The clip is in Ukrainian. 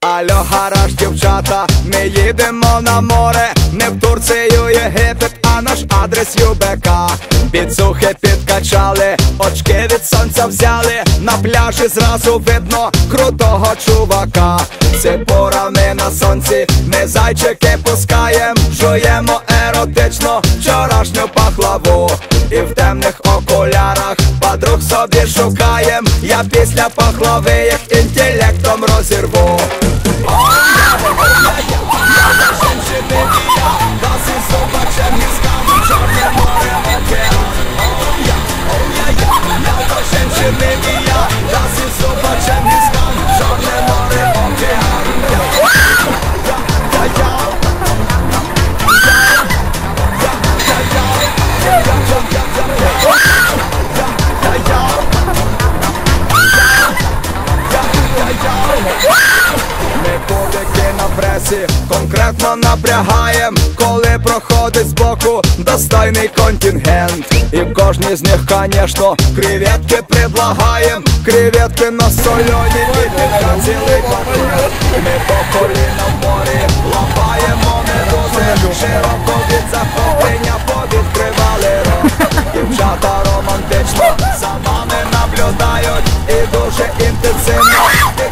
Алло, гараж, дівчата, ми їдемо на море, не в Турцію, Єгипет, а наш адрес ЮБК. Підсухи підкачали, очки від сонця взяли, на пляжі зразу видно крутого чувака. Ципурами на сонці, ми зайчики пускаєм, жуємо еротично вчорашню пахлаву. І в темних окулярах подруг собі шукаєм. Я після пахлави їх інтелектом Ми році конкретно напрягаєм, коли проходить збоку достойний контингент. І в кожній з них, конечно, креветки предлагаєм, креветки на солені, і цілий конкурент. Ми по коліна в морі лапаємо медузи, широко від захоплення повідкривали рот. Дівчата романтично за нами наблюдають і дуже інтенсивно.